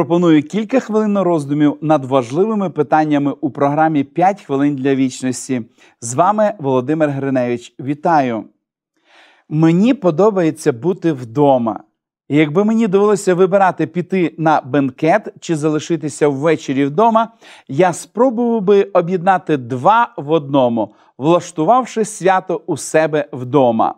Пропоную кілька хвилин роздумів над важливими питаннями у програмі «5 хвилин для вічності. З вами Володимир Гриневич. Вітаю! Мені подобається бути вдома. Якби мені довелося вибирати піти на бенкет чи залишитися ввечері вдома, я спробував би об'єднати два в одному, влаштувавши свято у себе вдома.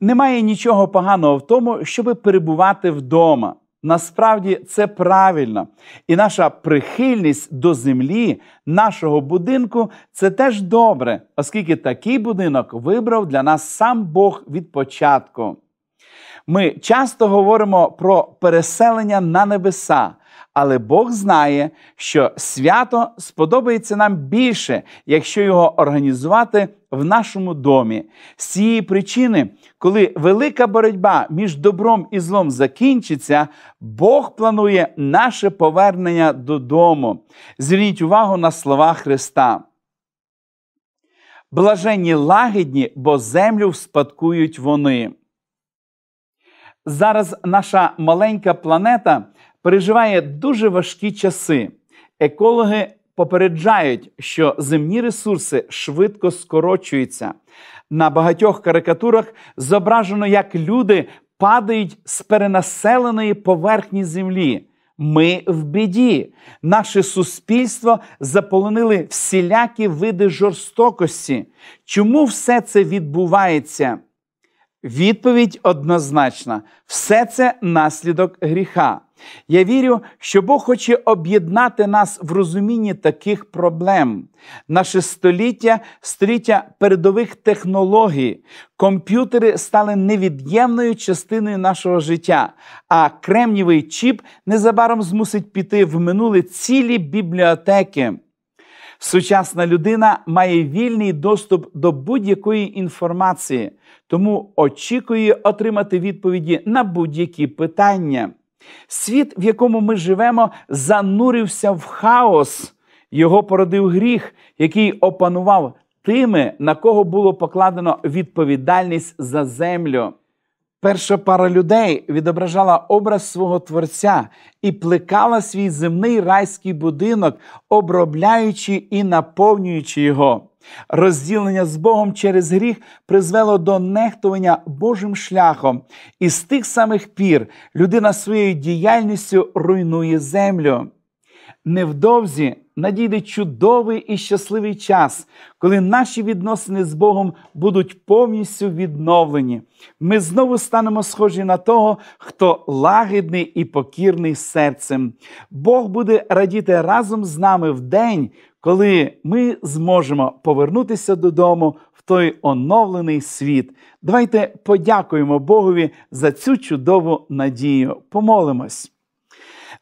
Немає нічого поганого в тому, щоб перебувати вдома. Насправді це правильно. І наша прихильність до землі, нашого будинку це теж добре, оскільки такий будинок вибрав для нас сам Бог від початку. Ми часто говоримо про переселення на небеса, але Бог знає, що свято сподобається нам більше, якщо його організувати в нашому домі. З цієї причини, коли велика боротьба між добром і злом закінчиться, Бог планує наше повернення додому. Зверніть увагу на слова Христа. Блаженні лагідні, бо землю вспадкують вони. Зараз наша маленька планета переживає дуже важкі часи. Екологи попереджають, що земні ресурси швидко скорочуються. На багатьох карикатурах зображено, як люди падають з перенаселеної поверхні землі. Ми в біді. Наше суспільство заполонили всілякі види жорстокості. Чому все це відбувається? Відповідь однозначна: все це наслідок гріха. Я вірю, що Бог хоче об'єднати нас в розумінні таких проблем. Наше століття століття передових технологій. Комп'ютери стали невід'ємною частиною нашого життя, а кремнівий чіп незабаром змусить піти в минуле цілі бібліотеки. Сучасна людина має вільний доступ до будь-якої інформації, тому очікує отримати відповіді на будь-які питання. Світ, в якому ми живемо, занурився в хаос, його породив гріх, який опанував тими, на кого було покладено відповідальність за землю. Перша пара людей відображала образ свого Творця і плекала свій земний райський будинок, обробляючи і наповнюючи його. Розділення з Богом через гріх призвело до нехтування Божим шляхом, і з тих самих пір людина своєю діяльністю руйнує землю. Невдовзі надійде чудовий і щасливий час, коли наші відносини з Богом будуть повністю відновлені. Ми знову станемо схожі на того, хто лагідний і покірний серцем. Бог буде радіти разом з нами в день, коли ми зможемо повернутися додому в той оновлений світ. Давайте подякуємо Богові за цю чудову надію. Помолимось.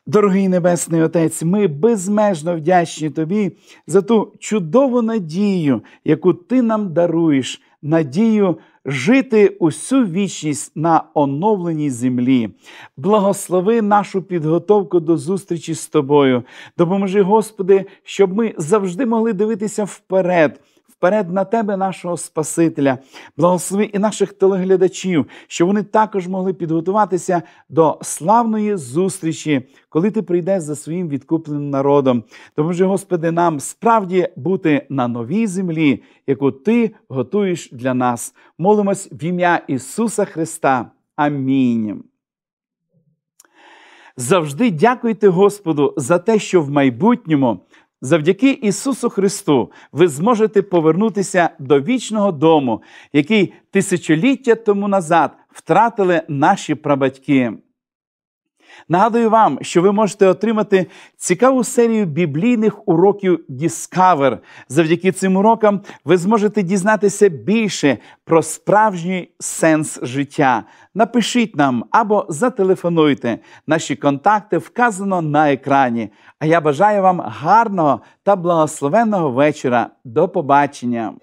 Дорогий Небесний Отець, ми безмежно вдячні Тобі за ту чудову надію, яку Ти нам даруєш, надію жити усю вічність на оновленій землі. Благослови нашу підготовку до зустрічі з тобою. Допоможи, Господи, щоб ми завжди могли дивитися вперед вперед на тебе, нашого Спасителя, благослови і наших телеглядачів, щоб вони також могли підготуватися до славної зустрічі, коли ти прийдеш за своїм відкупленим народом. Допоможи, Господи, нам справді бути на новій землі, яку Ти готуєш для нас. Молимось в ім'я Ісуса Христа. Амінь. Завжди дякуйте Господу за те, що в майбутньому Завдяки Ісусу Христу ви зможете повернутися до вічного дому, який тисячоліття тому назад втратили наші прабатьки. Нагадую вам, що ви можете отримати цікаву серію біблійних уроків Discover. Завдяки цим урокам ви зможете дізнатися більше про справжній сенс життя. Напишіть нам або зателефонуйте. Наші контакти вказано на екрані. А я бажаю вам гарного та благословенного вечора. До побачення!